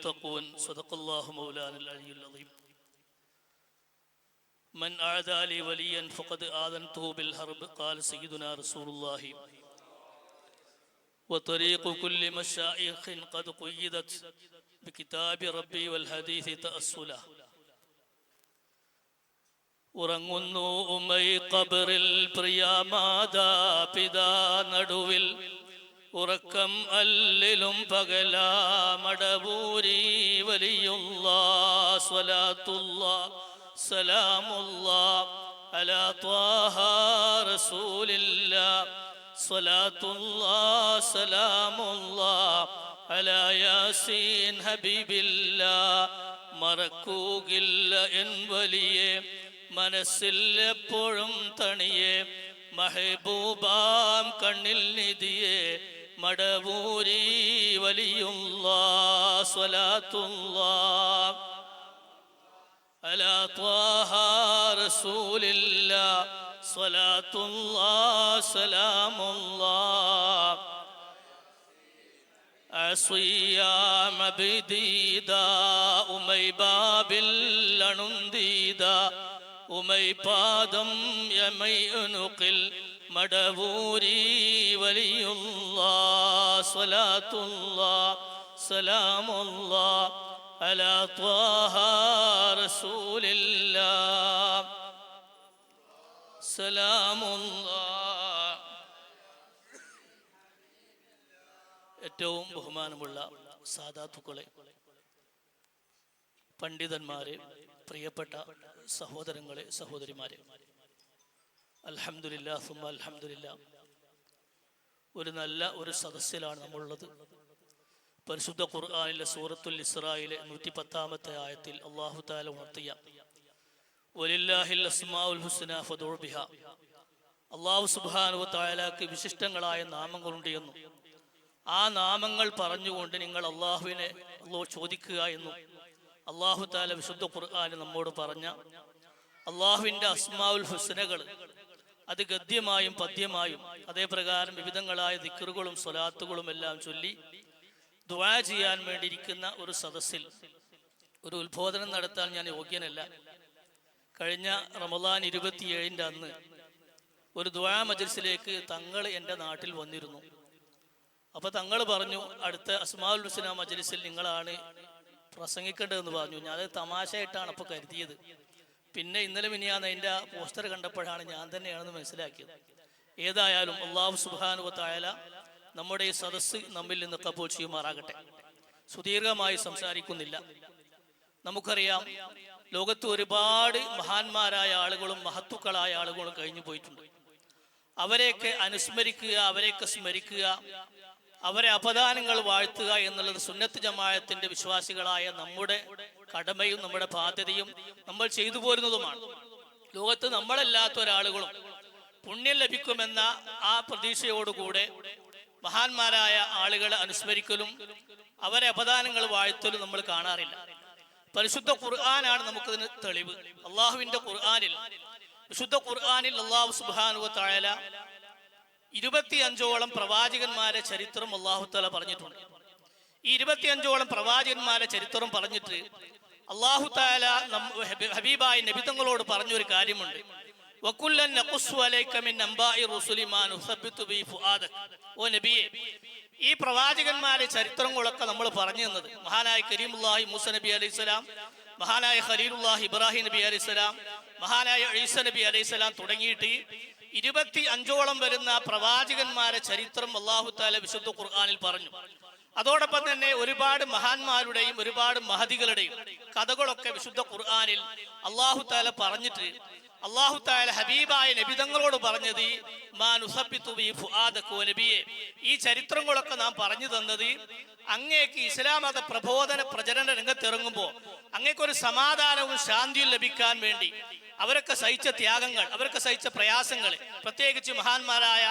المتقون صدق الله مولانا العلي العظيم من أعدى لي وليا فقد آذنته بالحرب قال سيدنا رسول الله وطريق كل مشائخ قد قيدت بكتاب ربي والحديث تأصلا ഉറങ്ങുന്നു ഉമ്മൈ കബറിൽ പ്രിയമാതാപിതാ നടുവിൽ ഉറക്കം അല്ലിലും പകലാ മടവൂരി വലിയുള്ള സ്വലാത്തുള്ള സലാമുള്ള അലാ ത്വാഹ റസൂലില്ല സ്വലാത്തുള്ള സലാമുള്ള അലാ യാസീൻ ഹബീബില്ല മറക്കൂകില്ല എൻ വലിയേ മനസ്സിൽ എപ്പോഴും തണിയെ മഹബൂബാം കണ്ണിൽ നിധിയെ മടവൂരി വലിയുള്ള സ്വലാത്തുള്ള. അലാ ത്വാഹ റസൂലില്ല സ്വലാത്തുള്ള സലാമുള്ള. അസ്വിയാം അബിദീദ ഉമൈ ബാബിൽ അണുന്തീദ ഉമൈ പാദം യമൈ ഉനുക്കിൽ മടവൂരി വലിയുള്ള സ്വലാത്തുള്ള സലാമുള്ള അലാ ത്വാഹ റസൂലില്ല. സലാമുള്ള. ഏറ്റവും ബഹുമാനമുള്ള സാധാത്തുക്കളെ പണ്ഡിതന്മാരെ പ്രിയപ്പെട്ട സഹോദരങ്ങളെ സഹോദരിമാരെ സുമ്മ അൽഹംദുലില്ലാ. ഒരു നല്ല ഒരു സദസ്സിലാണ് നമ്മളുള്ളത്. പരിശുദ്ധ ഖുർആാനിലെ സൂറത്തുൽ ഇസ്രായിലെ നൂറ്റി പത്താമത്തെ ആയത്തിൽ അള്ളാഹു താല ഉണർത്തിയ അള്ളാഹു സുബ്ഹാനഹു തായാലാക്ക് വിശിഷ്ടങ്ങളായ നാമങ്ങളുണ്ട് എന്നും ആ നാമങ്ങൾ പറഞ്ഞുകൊണ്ട് നിങ്ങൾ അള്ളാഹുവിനെ അള്ളാഹു ചോദിക്കുക എന്നും അള്ളാഹു താല വിശുദ്ധ ഖുർആാന് നമ്മോട് പറഞ്ഞ അള്ളാഹുവിന്റെ അസ്മാവുൽ ഹുസ്നകൾ അത് ഗദ്യമായും പദ്യമായും അതേപ്രകാരം വിവിധങ്ങളായ ദിക്കറുകളും സ്വലാത്തുകളും എല്ലാം ചൊല്ലി ദുആ ചെയ്യാൻ വേണ്ടിയിരിക്കുന്ന ഒരു സദസ്സിൽ ഒരു ഉത്ബോധനം നടത്താൻ ഞാൻ യോഗ്യനല്ല. കഴിഞ്ഞ റമദാൻ ഇരുപത്തിയേഴിന്റെ അന്ന് ഒരു ദ്വാ മജൽസിലേക്ക് തങ്ങൾ എന്റെ നാട്ടിൽ വന്നിരുന്നു. അപ്പൊ തങ്ങൾ പറഞ്ഞു അടുത്ത അസ്മാൽ ഹുസ്ന മജലിസിൽ നിങ്ങളാണ് പ്രസംഗിക്കേണ്ടതെന്ന് പറഞ്ഞു. ഞാൻ അത് തമാശയായിട്ടാണ് അപ്പോൾ കരുതിയത്. പിന്നെ ഇന്നലെ മിനിയാന്ന് അതിന്റെ പോസ്റ്റർ കണ്ടപ്പോഴാണ് ഞാൻ തന്നെയാണെന്ന് മനസ്സിലാക്കിയത്. ഏതായാലും അള്ളാഹു സുബാനുവത്തായാല നമ്മുടെ ഈ സദസ്സ് നമ്മിൽ നിന്ന് കപ്പോൾ ചെയ്യുമാറാകട്ടെ. സുദീർഘമായി സംസാരിക്കുന്നില്ല. നമുക്കറിയാം ലോകത്ത് ഒരുപാട് മഹാന്മാരായ ആളുകളും മഹത്തുക്കളായ ആളുകളും കഴിഞ്ഞു പോയിട്ടുണ്ട്. അവരെയൊക്കെ അനുസ്മരിക്കുക അവരെയൊക്കെ സ്മരിക്കുക അവരെ അപദാനങ്ങൾ വാഴ്ത്തുക എന്നുള്ളത് സുന്നത്ത് ജമായത്തിന്റെ വിശ്വാസികളായ നമ്മുടെ കടമയും നമ്മുടെ ബാധ്യതയും നമ്മൾ ചെയ്തു പോരുന്നതുമാണ്. ലോകത്ത് നമ്മളല്ലാത്ത ഒരാളുകളും പുണ്യം ലഭിക്കുമെന്ന ആ പ്രതീക്ഷയോടുകൂടെ മഹാന്മാരായ ആളുകളെ അനുസ്മരിക്കലും അവരെ അപദാനങ്ങൾ വാഴ്ത്തലും നമ്മൾ കാണാറില്ല. പരിശുദ്ധ ഖുർആനാണ് നമുക്കതിന് തെളിവ്. അള്ളാഹുവിന്റെ ഖുർആാനിൽ വിശുദ്ധ ഖുർആാനിൽ അള്ളാഹു സുബാനുവ താഴല ഇരുപത്തിയഞ്ചോളം പ്രവാചകന്മാരെ ചരിത്രം അള്ളാഹുത്തല തല പറഞ്ഞിട്ടുണ്ട്. ഈ ഇരുപത്തിയഞ്ചോളം പ്രവാചകന്മാരെ ചരിത്രം പറഞ്ഞിട്ട് അള്ളാഹു താല ഹബീബായ നബിതങ്ങളോട് പറഞ്ഞൊരു കാര്യമുണ്ട്. ഓ നബിയെ ഈ പ്രവാചകന്മാരെ ചരിത്രങ്ങളൊക്കെ നമ്മൾ പറഞ്ഞു തന്നത്. മഹാനായ കരീമുല്ലാഹി മൂസ നബി അലൈഹി സ്വലാം മഹാനായ ഖലീലുല്ലാഹി ഇബ്രാഹിം നബി അലൈഹി സ്വലാം മഹാനായ ഈസ നബി അലൈഹി സ്വലാം തുടങ്ങിയിട്ട് ഇരുപത്തി അഞ്ചോളം വരുന്ന പ്രവാചകന്മാരെ ചരിത്രം അള്ളാഹു താല വിശുദ്ധ ഖുർആാനിൽ പറഞ്ഞു. അതോടൊപ്പം തന്നെ ഒരുപാട് മഹാന്മാരുടെയും ഒരുപാട് മഹതികളുടെയും കഥകളൊക്കെ വിശുദ്ധ ഖുർആാനിൽ അള്ളാഹു താല പറഞ്ഞിട്ട് അള്ളാഹു താല ഹബീബായ നബിതങ്ങളോട് പറഞ്ഞത് നബിയെ. ഈ ചരിത്രങ്ങളൊക്കെ നാം പറഞ്ഞു തന്നത് അങ്ങേക്ക് ഇസ്ലാം മത പ്രബോധന പ്രചരണ രംഗത്തിറങ്ങുമ്പോൾ അങ്ങേക്കൊരു സമാധാനവും ശാന്തിയും ലഭിക്കാൻ വേണ്ടി. അവരൊക്കെ സഹിച്ച ത്യാഗങ്ങൾ അവരൊക്കെ സഹിച്ച പ്രയാസങ്ങൾ പ്രത്യേകിച്ച് മഹാന്മാരായ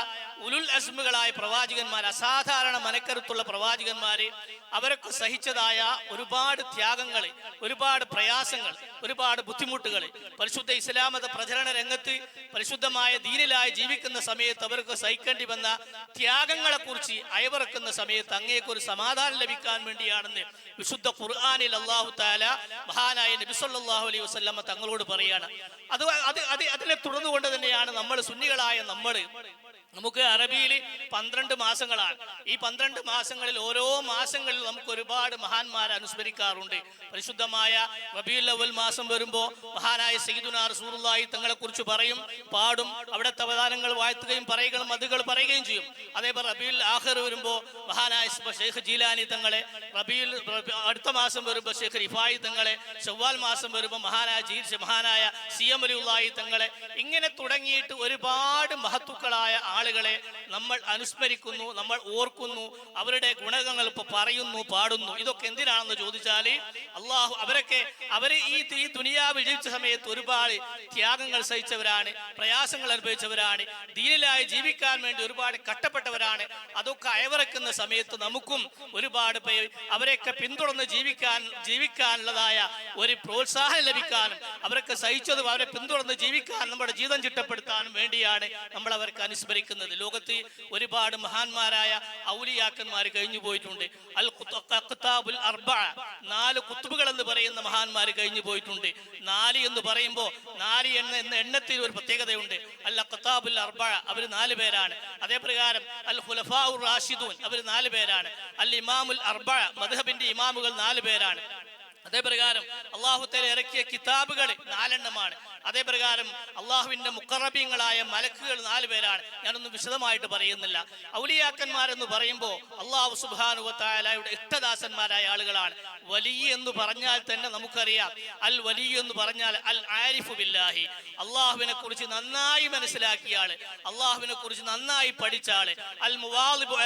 ഉലുൽ അസ്മുകളായ പ്രവാചകന്മാർ അസാധാരണ മനക്കരുത്തുള്ള പ്രവാചകന്മാര് അവരൊക്കെ സഹിച്ചതായ ഒരുപാട് ത്യാഗങ്ങൾ ഒരുപാട് പ്രയാസങ്ങൾ ഒരുപാട് ബുദ്ധിമുട്ടുകൾ പരിശുദ്ധ ഇസ്ലാമത പ്രചരണ രംഗത്ത് പരിശുദ്ധമായ ദീനിലായി ജീവിക്കുന്ന സമയത്ത് അവർക്ക് സഹിക്കേണ്ടി വന്ന ത്യാഗങ്ങളെക്കുറിച്ച് അയവിറക്കുന്ന സമയത്ത് അങ്ങേക്കൊരു സമാധാനം ലഭിക്കാൻ വേണ്ടിയാണെന്ന് വിശുദ്ധ ഖുർആാനിൽ അള്ളാഹു താല മഹാനായ നബി സല്ലല്ലാഹു അലൈഹി വസല്ലമ തങ്ങളോട് പറയാണ്. അത് അത് അത് അതിനെ തുടർന്നുകൊണ്ട് തന്നെയാണ് നമ്മൾ സുന്നികളായ നമ്മൾ. നമുക്ക് അറബിയിൽ പന്ത്രണ്ട് മാസങ്ങളാണ്. ഈ പന്ത്രണ്ട് മാസങ്ങളിൽ ഓരോ മാസങ്ങളിൽ നമുക്ക് ഒരുപാട് മഹാന്മാരെ അനുസ്മരിക്കാറുണ്ട്. പരിശുദ്ധമായ റബിയുല്ലവൽ മാസം വരുമ്പോൾ മഹാനായ സയ്യിദുനാ റസൂലുള്ളാഹി തങ്ങളെ കുറിച്ച് പറയും പാടും അവിടുത്തെ അവതാരങ്ങൾ വാഴ്ത്തുകയും പറയുകയും മതുകൾ പറയുകയും ചെയ്യും. അതേപോലെ റബിയുൽ ആഹർ വരുമ്പോൾ മഹാനായ ഷെയ്ഖ് ജീലാനി തങ്ങളെ റബിയുൽ റബി- അടുത്ത മാസം വരുമ്പോൾ ഷെയ്ഖ് റിഫായി തങ്ങളെ ചൊവ്വാൽ മാസം വരുമ്പോൾ മഹാനായ ജീ മഹാനായ സി എം അലിയുള്ളാഹി തങ്ങളെ ഇങ്ങനെ തുടങ്ങിയിട്ട് ഒരുപാട് മഹത്തുക്കളായ ആളുകളെ നമ്മൾ അനുസ്മരിക്കുന്നു നമ്മൾ ഓർക്കുന്നു അവരുടെ ഗുണകങ്ങൾ ഇപ്പൊ പറയുന്നു പാടുന്നു. ഇതൊക്കെ എന്തിനാണെന്ന് ചോദിച്ചാൽ അള്ളാഹു അവരൊക്കെ അവരെ ഈ ഈ ദുനിയാവ് ജീവിച്ച സമയത്ത് ഒരുപാട് ത്യാഗങ്ങൾ സഹിച്ചവരാണ് പ്രയാസങ്ങൾ അനുഭവിച്ചവരാണ് ദീനിലായി ജീവിക്കാൻ വേണ്ടി ഒരുപാട് കഷ്ടപ്പെട്ടവരാണ്. അതൊക്കെ അയവിറക്കുന്ന സമയത്ത് നമുക്കും ഒരുപാട് അവരെയൊക്കെ പിന്തുടർന്ന് ജീവിക്കാൻ ജീവിക്കാനുള്ളതായ ഒരു പ്രോത്സാഹനം ലഭിക്കാനും അവരൊക്കെ സഹിച്ചതും അവരെ പിന്തുടർന്ന് ജീവിക്കാൻ നമ്മുടെ ജീവിതം ചിട്ടപ്പെടുത്താനും വേണ്ടിയാണ് നമ്മൾ അവർക്ക് അനുസ്മരിക്കുന്നത്. ലോകത്ത് ഒരുപാട് മഹാന്മാരായ ഔലിയാക്കന്മാർ കഴിഞ്ഞു പോയിട്ടുണ്ട്. അൽ അർബ നാല് കുത്തുബുകൾ എന്ന് പറയുന്ന മഹാന്മാർ കഴിഞ്ഞു പോയിട്ടുണ്ട്. നാല് എന്ന് പറയുമ്പോൾ നാല് എണ്ണ എന്ന എണ്ണത്തിൽ ഒരു പ്രത്യേകതയുണ്ട്. അൽ ഖത്താബുൽ അർബ അവർ നാല് പേരാണ്. അതേപ്രകാരം അൽ ഖുലഫാഉർ റാഷിദൂൻ അവർ നാല് പേരാണ്. അൽ ഇമാമുൽ അർബ മധുഹബിന്റെ ഇമാമുകൾ നാല് പേരാണ്. അതേപ്രകാരം പ്രകാരം അള്ളാഹു ഇറക്കിയ കിതാബുകൾ നാലെണ്ണമാണ്. അതേ പ്രകാരം അള്ളാഹുവിന്റെ മുക്കറബീങ്ങളായ മലക്കുകൾ നാല് പേരാണ്. ഞാനൊന്നും വിശദമായിട്ട് പറയുന്നില്ല. ഔലിയാക്കന്മാരെന്ന് പറയുമ്പോൾ അള്ളാഹു സുബാനുവത്തായാലയുടെ ഇഷ്ടദാസന്മാരായ ആളുകളാണ്. വലിയ എന്ന് പറഞ്ഞാൽ തന്നെ നമുക്കറിയാം. അൽ വലിയ എന്ന് പറഞ്ഞാൽ അൽ ആരിഫു ബില്ലാഹി. അള്ളാഹുവിനെ കുറിച്ച് നന്നായി മനസ്സിലാക്കിയ ആൾ. അള്ളാഹുവിനെ കുറിച്ച് നന്നായി പഠിച്ച ആൾ. അൽ മുവാലിബു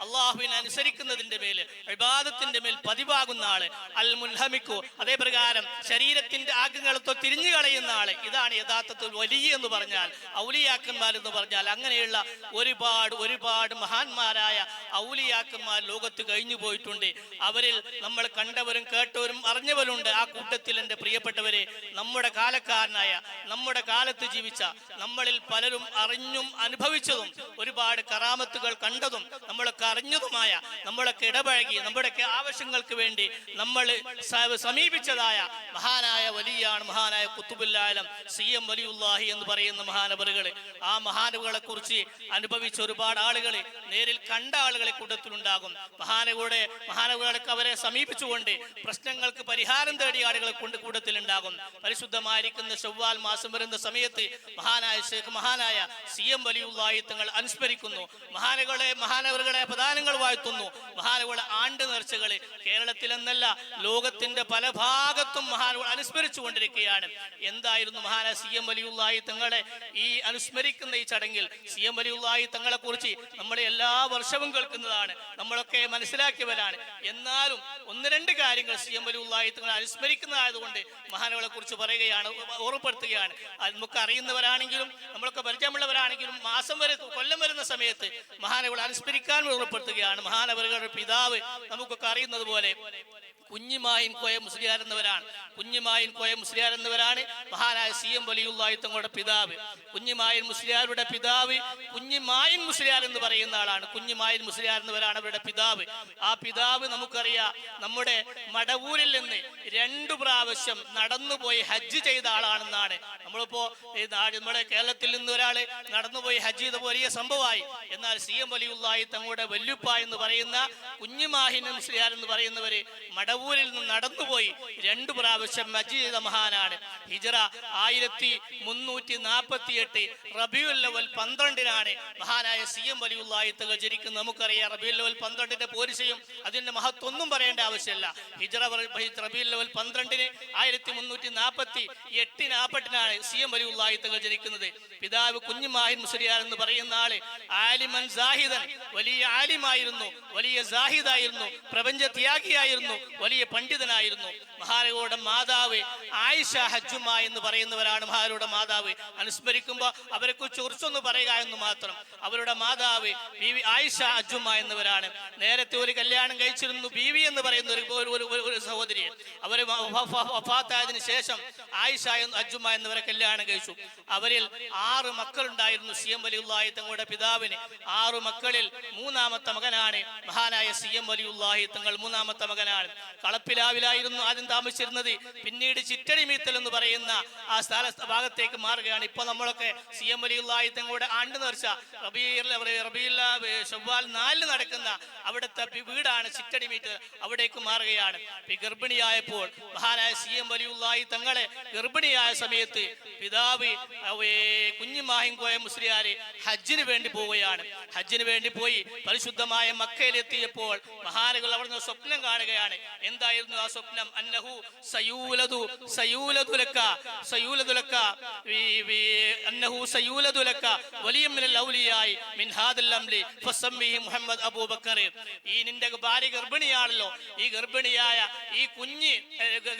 അള്ളാഹുവിനെ അനുസരിക്കുന്നതിന്റെ മേൽ വിവാദത്തിന്റെ മേൽ പതിവാകുന്ന ആൾ. അൽ മുൻഹമിക്കു. അതേ പ്രകാരം ശരീരത്തിന്റെ ആഗ്രഹങ്ങളൊക്കെ തിരിഞ്ഞു കളയുന്ന ആൾ. ഇതാണ് യഥാർത്ഥത്തിൽ വലിയ എന്ന് പറഞ്ഞാൽ ഔലിയാക്കന്മാർ എന്ന് പറഞ്ഞാൽ അങ്ങനെയുള്ള ഒരുപാട് ഒരുപാട് മഹാന്മാരായ ഔലിയാക്കന്മാർ ലോകത്ത് കഴിഞ്ഞു പോയിട്ടുണ്ട്. അവരിൽ നമ്മൾ കണ്ടവരും കേട്ടവരും അറിഞ്ഞവരുണ്ട്. ആ കൂട്ടത്തിൽ എന്റെ പ്രിയപ്പെട്ടവരെ നമ്മുടെ കാലക്കാരനായ നമ്മുടെ കാലത്ത് ജീവിച്ച നമ്മളിൽ പലരും അറിഞ്ഞും അനുഭവിച്ചതും ഒരുപാട് കറാമത്തുകൾ കണ്ടതും നമ്മളൊക്കെ അറിഞ്ഞതുമായ നമ്മളൊക്കെ ഇടപഴകി നമ്മുടെയൊക്കെ ആവശ്യങ്ങൾക്ക് വേണ്ടി നമ്മൾ സമീപിച്ചതായ മഹാനായ വലിയാണ് മഹാനായ കുത്തുബുല്ലാലം സി എം വലിയുല്ലാഹി എന്ന് പറയുന്ന മഹാനവറുകൾ ആ മഹാനവുകളെ കുറിച്ച് അനുഭവിച്ച ഒരുപാട് ആളുകൾ നേരിൽ കണ്ട ആളുകളെ കൂട്ടത്തിലുണ്ടാകും. മഹാനവയുടെ മഹാനവുകളൊക്കെ അവരെ സമീപിച്ചുകൊണ്ട് പ്രശ്നങ്ങൾക്ക് പരിഹാരം തേടിയ ആളുകളെ കൊണ്ട് കൂട്ടത്തിലുണ്ടാകും. പരിശുദ്ധമായിരിക്കുന്ന ചൊവ്വാൽ മാസം വരുന്ന സമയത്ത് മഹാനായ ശേഖ് മഹാനായ സി എം വലിയുല്ലാഹി തങ്ങൾ അനുസ്മരിക്കുന്നു. മഹാനകളെ മഹാനവറുകളെ പ്രധാനങ്ങൾ വാഴ്ത്തുന്നു. മഹാനവുകളെ ആണ്ട് നേർച്ചകൾ കേരളത്തിലെന്നല്ല ലോകത്തിന്റെ പല ഭാഗത്തും മഹാനവൾ അനുസ്മരിച്ചു കൊണ്ടിരിക്കുകയാണ് എന്തായിരുന്നു മഹാന സി എം വലിയുള്ളായി തങ്ങളെ ഈ അനുസ്മരിക്കുന്ന ഈ ചടങ്ങിൽ? സി എം വലിയുള്ളായി തങ്ങളെ കുറിച്ച് നമ്മൾ എല്ലാ വർഷവും കേൾക്കുന്നതാണ്. നമ്മളൊക്കെ മനസ്സിലാക്കിയവരാണ്. എന്നാലും ഒന്ന് രണ്ട് കാര്യങ്ങൾ സി എം വലിയുള്ളായി തങ്ങളെ അനുസ്മരിക്കുന്നതായതുകൊണ്ട് മഹാനുകളെ കുറിച്ച് പറയുകയാണ് ഓർമ്മപ്പെടുത്തുകയാണ്. നമുക്ക് അറിയുന്നവരാണെങ്കിലും നമ്മളൊക്കെ പരിചയമുള്ളവരാണെങ്കിലും മാസം വരെ കൊല്ലം വരുന്ന സമയത്ത് മഹാനവളെ അനുസ്മരിക്കാൻ ഓർമ്മപ്പെടുത്തുകയാണ്. മഹാനവരുടെ പിതാവ് നമുക്കൊക്കെ അറിയുന്നത് പോലെ. കുഞ്ഞിമായിൻ കോയ മുസ്ലിയാർ എന്നവരാണ് കുഞ്ഞിമായിൻ കോയ മുസ്ലിയാർ എന്നവരാണ് മഹാനായ സി എം വലിയുള്ളായി തങ്ങളുടെ പിതാവ്. കുഞ്ഞിമായിൻ മുസ്ലിയാരുടെ പിതാവ് കുഞ്ഞിമായിൻ മുസ്ലിയാർ എന്ന് പറയുന്ന ആളാണ്. കുഞ്ഞിമായിൻ മുസ്ലിയാർ എന്നവരാണ് അവരുടെ പിതാവ്. ആ പിതാവ് നമുക്കറിയാം നമ്മുടെ മടവൂരിൽ നിന്ന് രണ്ടു പ്രാവശ്യം നടന്നുപോയി ഹജ്ജ് ചെയ്ത ആളാണെന്നാണ്. നമ്മളിപ്പോ നമ്മുടെ കേരളത്തിൽ നിന്ന് ഒരാൾ നടന്നുപോയി ഹജ്ജ് ചെയ്ത വലിയ സംഭവമായി. എന്നാൽ സി എം വലിയുള്ളായി തങ്ങളുടെ വല്യുപ്പ എന്ന് പറയുന്ന കുഞ്ഞിമാഹിൻ മുസ്ലിയാർ എന്ന് പറയുന്നവര് മടവൂരിൽ നിന്ന് നടന്നുപോയി. രണ്ടു പ്രാവശ്യം മജീദ് മഹാനാണ്. ഹിജറ ആയിരത്തി മുന്നൂറ്റി നാൽപ്പത്തി എട്ട് റബിയുൽ ലവൽ പന്ത്രണ്ടിനാണ്. മഹാനായ സി എം വലിയുള്ളായി ജനിക്കുന്നത് നമുക്കറിയാം റബിയുൽ ലവൽ പന്ത്രണ്ടിന്റെ പോരിശയും അതിന്റെ മഹത്വൊന്നും പറയേണ്ട ആവശ്യമില്ല. ഹിജറ റബിയുൽ ലവൽ പന്ത്രണ്ടിന് ആയിരത്തി മുന്നൂറ്റി നാൽപ്പത്തി എട്ട് നാൽപ്പത്തിനാണ് സി എം വലിയുള്ളായി ജനിക്കുന്നത് പിതാവ് കുഞ്ഞുമാഹിൻ മുസ്ലിയാർ എന്ന് പറയുന്ന ആൾ ആലിമൻ സാഹിദൻ. വലിയ ആലിമായിരുന്നു. വലിയ സാഹിദായിരുന്നു. പ്രപഞ്ച ത്യാഗിയായിരുന്നു. വലിയ പണ്ഡിതനായിരുന്നു. മഹാനവരുടെ മാതാവ് ആയിഷ ഹജ്ജുമ എന്ന് പറയുന്നവരാണ് മഹാരയുടെ മാതാവ്. അനുസ്മരിക്കുമ്പോൾ അവരെ കുറിച്ച് കുറിച്ചൊന്ന് പറയുക എന്ന് മാത്രം. അവരുടെ മാതാവ് ബി വി ആയിഷ അജുമ എന്നിവരാണ്. നേരത്തെ ഒരു കല്യാണം കഴിച്ചിരുന്നു ബി വി എന്ന് പറയുന്ന ഒരു ഒരു- സഹോദരിയെ. അവർ വഫാത്തായതിനു ശേഷം ആയിഷ അജുമ എന്നിവരെ കല്യാണം കഴിച്ചു. അവരിൽ ആറ് മക്കളുണ്ടായിരുന്നു. സി എം വലിയുല്ലാഹി തങ്ങളുടെ പിതാവിന് ആറു മക്കളിൽ മൂന്നാമത്തെ മകനാണ്. മഹാനായ സി എം വലിയുല്ലാഹി തങ്ങൾ മൂന്നാമത്തെ മകനാണ്. കളപ്പിലാവിലായിരുന്നു ആദ്യം താമസിച്ചിരുന്നത്. പിന്നീട് ചിറ്റടിമീത്തൽ എന്ന് പറയുന്ന ആ സ്ഥല ഭാഗത്തേക്ക് മാറുകയാണ്. ഇപ്പൊ നമ്മളൊക്കെ സി എം വലിയുള്ളാഹി തങ്ങളുടെ ആണ്ട് നേർച്ച റബീൽ റബീൽ ഷവ്വാൽ നാലിന് നടക്കുന്ന അവിടുത്തെ വീടാണ് ചിറ്റടിമീറ്റർ അവിടേക്ക് മാറുകയാണ്. ഗർഭിണിയായപ്പോൾ മഹാനായ സി എം വലിയുള്ളായി തങ്ങളെ ഗർഭിണിയായ സമയത്ത് പിതാവ് കുഞ്ഞുമാഹിം കോയ മുസ്ലിയാര് ഹജ്ജിന് വേണ്ടി പോവുകയാണ്. ഹജ്ജിന് വേണ്ടി പോയി പരിശുദ്ധമായ മക്കയിലെത്തിയപ്പോൾ മഹാനുകൾ അവിടുന്ന് സ്വപ്നം കാണുകയാണ്. എന്തായിരുന്നു ആ സ്വപ്നം? അന്നഹു സയൂലതു സയൂലതുലക്ക സയൂലതുലക്ക അന്നഹു സയൂലതുലക്ക വലിയ മിനൽ ഔലിയായി മിൻ ഹാദൽ അംലി ഫസമ്മിഹി മുഹമ്മദ് അബൂബക്കർ. ഈ നിന്റെ ഭാര്യ ഗർഭിണിയാണല്ലോ. ഈ ഗർഭിണിയായ ഈ കുഞ്ഞ്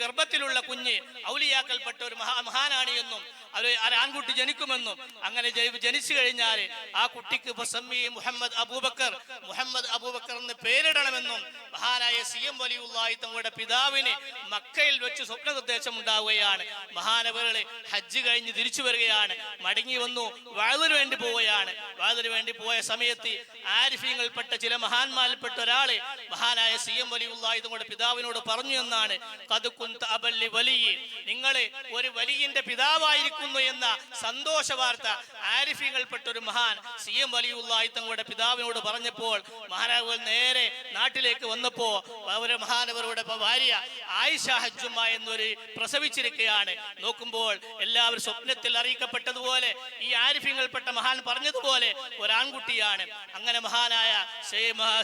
ഗർഭത്തിലുള്ള കുഞ്ഞ് ഔലിയാക്കൽപ്പെട്ട ഒരു മഹാ മഹാനാണ് എന്നും അത് ആൺകുട്ടി ജനിക്കുമെന്നും അങ്ങനെ ജനിച്ചു കഴിഞ്ഞാൽ ആ കുട്ടിക്ക് ഫസമ്മി മുഹമ്മദ് അബൂബക്കർ മുഹമ്മദ് അബൂബക്കർ എന്ന് പേരിടണമെന്നും മഹാനായ സി എം വലിയുള്ളാഹി തങ്ങളുടെ പിതാവിന് മക്കയിൽ വെച്ച് സ്വപ്ന നിർദ്ദേശം ഉണ്ടാവുകയാണ് മഹാനവറുകൾ ഹജ്ജ് കഴിഞ്ഞ് തിരിച്ചു വരികയാണ്. മടങ്ങി വന്നു വാതിന് വേണ്ടി പോവുകയാണ്. വാതിന് വേണ്ടി പോയ സമയത്ത് ആരിഫ്യങ്ങൾപ്പെട്ട ചില മഹാന്മാരിൽപ്പെട്ട ഒരാൾ മഹാനായ സി എം വലിയുള്ളാഹി തങ്ങളുടെ പിതാവിനോട് പറഞ്ഞു എന്നാണ്. കത് അബല്ലി വലിയ. നിങ്ങൾ ഒരു വലിയന്റെ പിതാവായിരിക്കുന്നു എന്ന സന്തോഷ വാർത്ത ആരിഫ്യങ്ങൾപ്പെട്ട ഒരു മഹാൻ സി എം വലിയുള്ളാഹി തങ്ങളുടെ പിതാവിനോട് പറഞ്ഞപ്പോൾ മഹാനാവ് നേരെ നാട്ടിലേക്ക് വന്നപ്പോ അവരെ മഹാനവരുടെ ഭാര്യ ആയിഷ ഹജ്ജുമ്മ എന്നൊരു പ്രസവിച്ചിരിക്കുകയാണ്. നോക്കുമ്പോൾ എല്ലാവരും സ്വപ്നത്തിൽ അറിയിക്കപ്പെട്ടതുപോലെ ഈ ആരിഫ്യങ്ങൾപ്പെട്ട മഹാൻ പറഞ്ഞതുപോലെ ഒരാൺകുട്ടിയാണ്. അങ്ങനെ മഹാനായ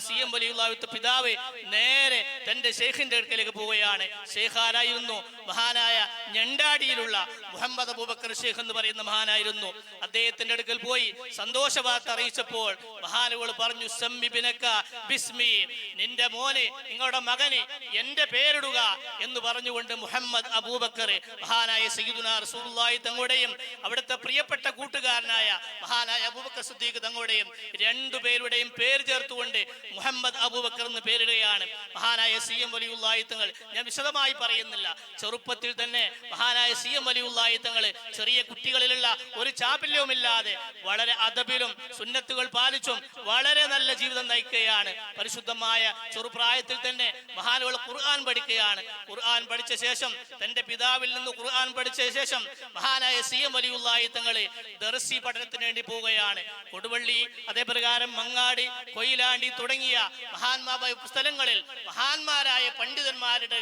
സി എം വലിയുള്ള പിതാവ് നേരെ തന്റെ ഷെയ്ഖിന്റെ അടുക്കലേക്ക് പോവുകയാണ്. ഷെയ്ഖാനായിരുന്നു മഹാനായ ഞണ്ടാടിയിലുള്ള മുഹമ്മദ് അബൂബക്കർ ഷെയ്ഖ് എന്ന് പറയുന്ന മഹാനായിരുന്നു. അദ്ദേഹത്തിന്റെ അടുക്കൽ പോയി സന്തോഷ വാർത്ത അറിയിച്ചപ്പോൾ മഹാനുകൾ പറഞ്ഞു "സമ്മിബിനക ബിസ്മി നിന്റെ മോനെ നിങ്ങളുടെ മകന് എന്റെ പേരിടുക എന്ന് പറഞ്ഞുകൊണ്ട് മുഹമ്മദ് അബൂബക്കർ മഹാനായ സയ്യിദുന റസൂലുള്ളാഹി തങ്ങളുടെയും അവിടുത്തെ പ്രിയപ്പെട്ട കൂട്ടുകാരനായ മഹാനായ അബൂബക്കർ സുദ്ദീഖ് തങ്ങളുടെയും രണ്ടു പേരുടെയും പേര് ചേർത്തുകൊണ്ട് മുഹമ്മദ് അബൂബക്കർ എന്ന് പേരിടുകയാണ്. മഹാനായ സി എം വലിയുള്ളാഹി തങ്ങൾ. ഞാൻ വിശദമായി പറയുന്നില്ല. ചെറുപ്പത്തിൽ തന്നെ മഹാനായ സി എം വലിയുള്ളാഹി തങ്ങൾ ചെറിയ കുട്ടികളിലുള്ള ഒരു ചാപല്യവുമില്ലാതെ വളരെ അദബിലും സുന്നത്തുകൾ പാലിച്ചും വളരെ നല്ല ജീവിതം നയിക്കുകയാണ്. പരിശുദ്ധമായ ചെറുപ്രായത്തിൽ തന്നെ മഹാനുകൾ ഖുർആൻ പഠിക്കുകയാണ്. ഖുർആൻ പഠിച്ച ശേഷം തന്റെ പിതാവിൽ നിന്ന് ഖുർആൻ പഠിച്ച ശേഷം മഹാനായ സി എം അലിയുള്ളായി തങ്ങൾ ദർസി പഠനത്തിന് വേണ്ടി പോവുകയാണ്. കൊടുവള്ളി അതേപ്രകാരം മങ്ങാടി കൊയിലാണ്ടി തുടങ്ങിയ മഹാന്മാരായ സ്ഥലങ്ങളിൽ മഹാന്മാരായ പണ്ഡിതന്മാരുടെ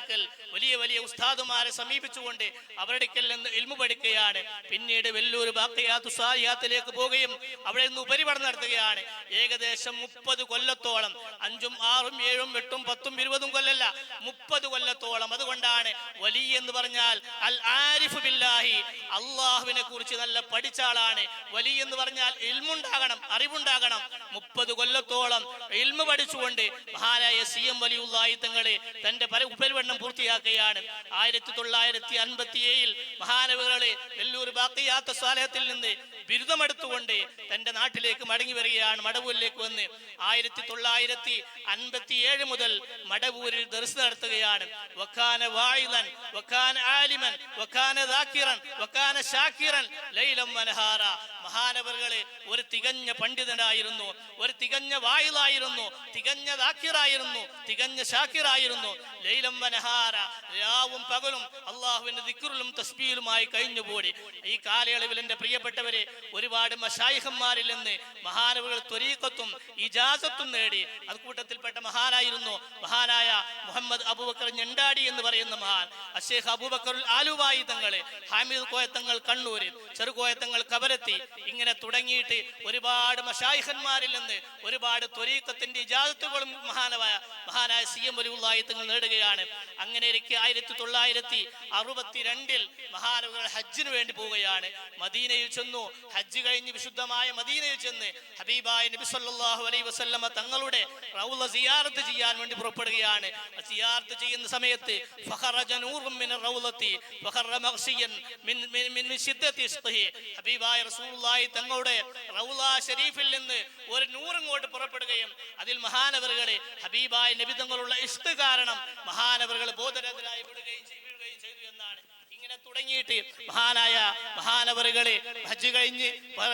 വലിയ വലിയ ഉസ്താദുമാരെ സമീപിച്ചുകൊണ്ട് അവരുടെ നിന്ന് ഇൽമു പഠിക്കുകയാണ്. പിന്നീട് വെല്ലൂർ ബാക്കിയാത്തു സാഹിയാത്തിലേക്ക് പോവുകയും അവിടെ നിന്ന് ഉപരിപഠനം നടത്തുകയാണ്. ഏകദേശം മുപ്പത് കൊല്ലത്തോളം അഞ്ചും ആറും ഏഴും എട്ടും പത്തും ഇരുപതും കൊല്ലല്ല മുപ്പത് കൊല്ലത്തോളം. അതുകൊണ്ടാണ് വലിയ എന്ന് പറഞ്ഞാൽ അൽ ആരിഫ് ബില്ലാഹി. അള്ളാഹുവിനെ കുറിച്ച് നല്ല പഠിച്ച ആളാണ്. വലിയ എന്ന് പറഞ്ഞാൽ ഇൽമുണ്ടാകണം അറിവുണ്ടാകണം. മുപ്പത് കൊല്ലത്തോളം ഇൽമ പഠിച്ചുകൊണ്ട് മഹാനായ സി എം വലിയുള്ളാഹി തങ്ങളെ തന്റെ പല ഉപരിപഠനം പൂർത്തിയാക്കുകയാണ്. ആയിരത്തി തൊള്ളായിരത്തി അൻപത്തി ഏഴിൽ മഹാനവകളെ വെല്ലൂർ ബാക്കിയാത്ത സ്വാലയത്തിൽ നിന്ന് ബിരുദമെടുത്തുകൊണ്ട് തന്റെ നാട്ടിലേക്ക് മടങ്ങി വരികയാണ് മടവൂരിലേക്ക് വന്ന്. ആയിരത്തി തൊള്ളായിരത്തി അൻപത്തി ഏഴ് മുതൽ മടവൂരിൽ ദർശനം നടത്തുകയാണ്. വക്കാന വായുതൻ വക്കാന ആലിമൻ വക്കാന ദാക്കിറൻ വക്കാന ഷാക്കിറൻ ലൈലം മനഹാറ. മഹാനവറുകളെ ഒരു തികഞ്ഞ പണ്ഡിതനായിരുന്നു ഒരു തികഞ്ഞ വായുതായിരുന്നു തികഞ്ഞ ദാക്കിറായിരുന്നു തികഞ്ഞ ഷാക്കിറായിരുന്നു ലൈലം മനഹാര രാവും പകലും അള്ളാഹുവിന്റെ ദിക്കുറിലും തസ്ബീലുമായി കഴിഞ്ഞുപോടി. ഈ കാലയളവിൽ എന്റെ പ്രിയപ്പെട്ടവരെ ഒരുപാട് മഷായിഹന്മാരിൽ നിന്ന് മഹാനവുകൾ ത്വരീക്കത്തും ഇജാസത്തും നേടി. അത് കൂട്ടത്തിൽപ്പെട്ട മഹാനായിരുന്നു. മഹാനായ മുഹമ്മദ് അബൂബക്കർ ഞണ്ടാടി എന്ന് പറയുന്ന മഹാൻ. അഷേഖ് അബൂബക്കർ ആലുവായി തങ്ങളെ. ഹാമിദ് കോയത്തങ്ങൾ കണ്ണൂര് ചെറുകോയത്തങ്ങൾ കബരത്തി. ഇങ്ങനെ തുടങ്ങിയിട്ട് ഒരുപാട് മഷായിഹന്മാരിൽ നിന്ന് ഒരുപാട് ത്വരീക്കത്തിന്റെ ഇജാസത്തുകളും മഹാനായ മഹാനായ സി എം വലിയുള്ളായി തങ്ങൾ നേടുകയാണ്. അങ്ങനെ ഇരിക്കെ ആയിരത്തി തൊള്ളായിരത്തി അറുപത്തിരണ്ടിൽ മഹാനവുകൾ ഹജ്ജിന് വേണ്ടി പോവുകയാണ്. മദീനയിൽ ചെന്നു ഹജ്ജ് കഴിഞ്ഞ് വിശുദ്ധമായ മദീനയിൽ ചെന്ന് ഹബീബായ നബി സല്ലല്ലാഹു അലൈഹി വസല്ലമ തങ്ങളുടെ റൗള സിയാറത്ത് ചെയ്യാൻ വേണ്ടി പുറപ്പെടുകയാണ്. സിയാറത്ത് ചെയ്യുന്ന സമയത്ത് ഫഖറജ നൂറും മിന റൗളത്തി ഫഖറ മഗ്സിയൻ മിൻ മിൻ ശിദ്ദത്തി ഇഷ്തിഹി ഹബീബായ റസൂലുള്ളാഹി തങ്ങളുടെ റൗള ശരീഫിൽ നിന്ന് ഒരു നൂറ് ഇങ്ങോട്ട് പുറപ്പെടുകയും അതിൽ മഹാനവറുകളെ ഹബീബായ നബി തങ്ങളുള്ള ഇഷ്ട് കാരണം മഹാനവറുകൾ ബോധരതരായി വിടുകയും ചെയ്യുകയും ചെയ്തു എന്നാണ്. ഇങ്ങനെ തുടങ്ങിയിട്ട് മഹാനായ മഹാനവറുകളെ ഹജ്ജ് കഴിഞ്ഞ്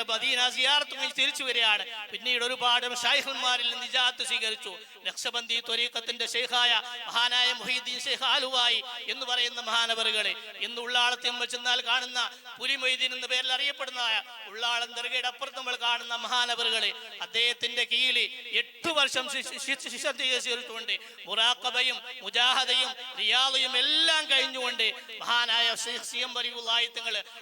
മദീന തിരിച്ചു വരികയാണ്. പിന്നീട് ഒരുപാട് ഷൈഹന്മാരിൽ നിജാത്ത് സ്വീകരിച്ചു. നക്സബന്ദി ത്വരീഖത്തിന്റെ ഷെയ്ഖായ മഹാനായ മുഹീദ്ദീൻ ഷെയ്ഖ് ആലുവായി എന്ന് പറയുന്ന മഹാനവറുകളെ ഇന്ന് ഉള്ളാളത്തെയും വെച്ചെന്നാൽ കാണുന്ന പുലി മൊയ്തീൻ എന്ന പേരിൽ അറിയപ്പെടുന്നതായ ഉള്ളാളം ദർഗയുടെ അപ്പുറത്ത് നമ്മൾ കാണുന്ന മഹാനവറുകളെ അദ്ദേഹത്തിന്റെ കീഴിൽ എട്ടു വർഷം ശിക്ഷ ചെയ്തിട്ടുണ്ട്. മുറാക്കബയും മുജാഹദയും റിയാദയും എല്ലാം കഴിഞ്ഞുകൊണ്ട് മഹാനായ ഷെയ്ഖ് സി എം വലിയുള്ളായി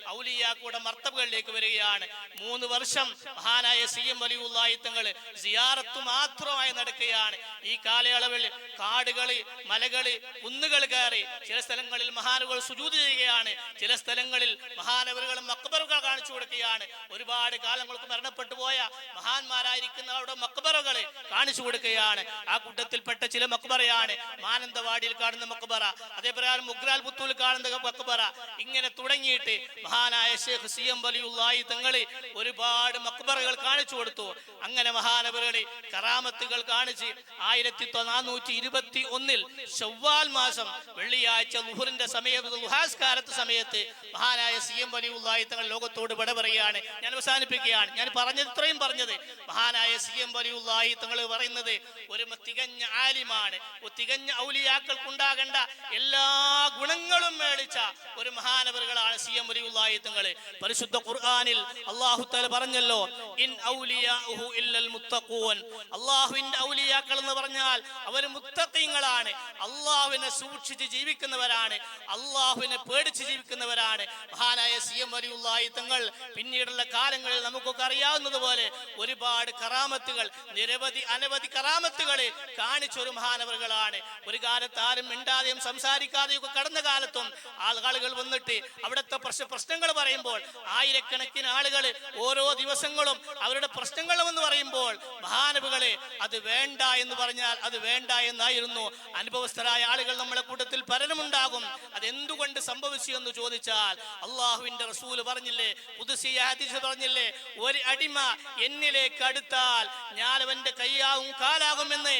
ഔലിയാക്കളുടെ മർത്തബുകളിലേക്ക് വരികയാണ്. മൂന്ന് വർഷം മഹാനായ സി എം വലിയുള്ളായിത്തങ്ങൾ സിയാറത്ത് മാത്രമായി നടക്കുകയാണ്. ഈ കാലയളവിൽ കാടുകൾ മലകൾ കുന്നുകൾ കയറി ചില സ്ഥലങ്ങളിൽ മഹാനുകൾ സുജൂത് ചെയ്യുകയാണ്. ചില സ്ഥലങ്ങളിൽ മഹാനവറുകളും മക്ബറുകൾ കാണിച്ചു കൊടുക്കുകയാണ്. ഒരുപാട് കാലങ്ങൾക്ക് മരണപ്പെട്ടു പോയ മഹാന്മാരായിരിക്കുന്ന അവരുടെ മക്ബറുകൾ കാണിച്ചു കൊടുക്കുകയാണ്. ആ കൂട്ടത്തിൽപ്പെട്ട ചില മക്ബറയാണ്. മാനന്തവാടിയിൽ കാണുന്ന മക്ബറ. അതേപ്രകാരം മുഗ്രാൽ പുത്തൂൽ കാണുന്ന മക്ബറ. ഇങ്ങനെ തുടങ്ങിയിട്ട് മഹാനായ ഷേഖ് സി എം വലിയുള്ളായി തങ്ങളെ ഒരുപാട് മക്ബറകൾ കാണിച്ചു കൊടുത്തു. അങ്ങനെ മഹാനവറുകളെ കറാമത്തുകൾ കാണിച്ച് ആയിരത്തി നാനൂറ്റി ഇരുപത്തി ഒന്നിൽ ചൊവ്വാൽ മാസം വെള്ളിയാഴ്ച ലുഹുറിന്റെ സമയത്ത് ലുഹാസ്കാരത്ത് സമയത്ത് മഹാനായ സി എം വലിയുള്ളായി തങ്ങൾ ലോകത്തോട് വിട പറയുകയാണ് ഞാൻ അവസാനിപ്പിക്കുകയാണ്. ഞാൻ പറഞ്ഞത് ഇത്രയും പറഞ്ഞത്. മഹാനായ സി എം വലിയുള്ളായി തങ്ങൾ പറയുന്നത് ഒരു തികഞ്ഞ ആലിമാണ്. തികഞ്ഞ ഔലിയാക്കൾക്കുണ്ടാകേണ്ട എല്ലാ ഗുണങ്ങളും മേടിച്ച ഒരു മഹാനവറുകളാണ് സി എം വലിയുള്ളായി തങ്ങൾ പരിശുദ്ധ ഖുർആാനിൽ അള്ളാഹു തല പറഞ്ഞല്ലോ ഇൻ ഇല്ലൽ മുത്തഖൂൻ. അള്ളാഹുവിന്റെ ഔലിയാക്കൾ എന്ന് പറഞ്ഞാൽ അവർ മുത്തഖീങ്ങളാണ്. അള്ളാഹുവിനെ സൂക്ഷിച്ച് ജീവിക്കുന്നവരാണ്. അള്ളാഹുവിനെ പേടിച്ച് ജീവിക്കുന്നവരാണ്. മഹാനായ സി എം വലിയുള്ളായി തങ്ങൾ പിന്നീടുള്ള കാലങ്ങളിൽ നമുക്കൊക്കെ അറിയാവുന്നതുപോലെ ഒരുപാട് കറാമത്തുകൾ നിരവധി അനവധി കറാമത്തുകളെ കാണിച്ചൊരു മഹാനവറുകളാണ്. ഒരു കാലത്ത് ആരും മിണ്ടാതെയും സംസാരിക്കാതെയും ഒക്കെ കടന്ന കാലത്തും ആളുകൾ വന്നിട്ട് അവിടുത്തെ പ്രശ്നങ്ങൾ പറയുമ്പോൾ ആയിരക്കണക്കിന് ആളുകൾ ഓരോ ദിവസങ്ങളും അവരുടെ പ്രശ്നങ്ങൾ എന്ന് പറയുമ്പോൾ മഹാനവുകളെ അത് വേണ്ട എന്ന് പറഞ്ഞാൽ അത് വേണ്ട എന്നായിരുന്നു. അനുഭവസ്ഥരായ ആളുകൾ നമ്മളെ കൂട്ടത്തിൽ പലരുമുണ്ടാകും അതെന്തുകൊണ്ട് സംഭവിച്ചു എന്ന് ചോദിച്ചാൽ അള്ളാഹുവിന്റെ റസൂൽ പറഞ്ഞില്ലേ പുതുസിയ ഹദീസ് പറഞ്ഞില്ലേ ഒരു അടിമ എന്നിലേക്ക് അടുത്താൽ ഞാൻ അവന്റെ കാലാകും എന്ന്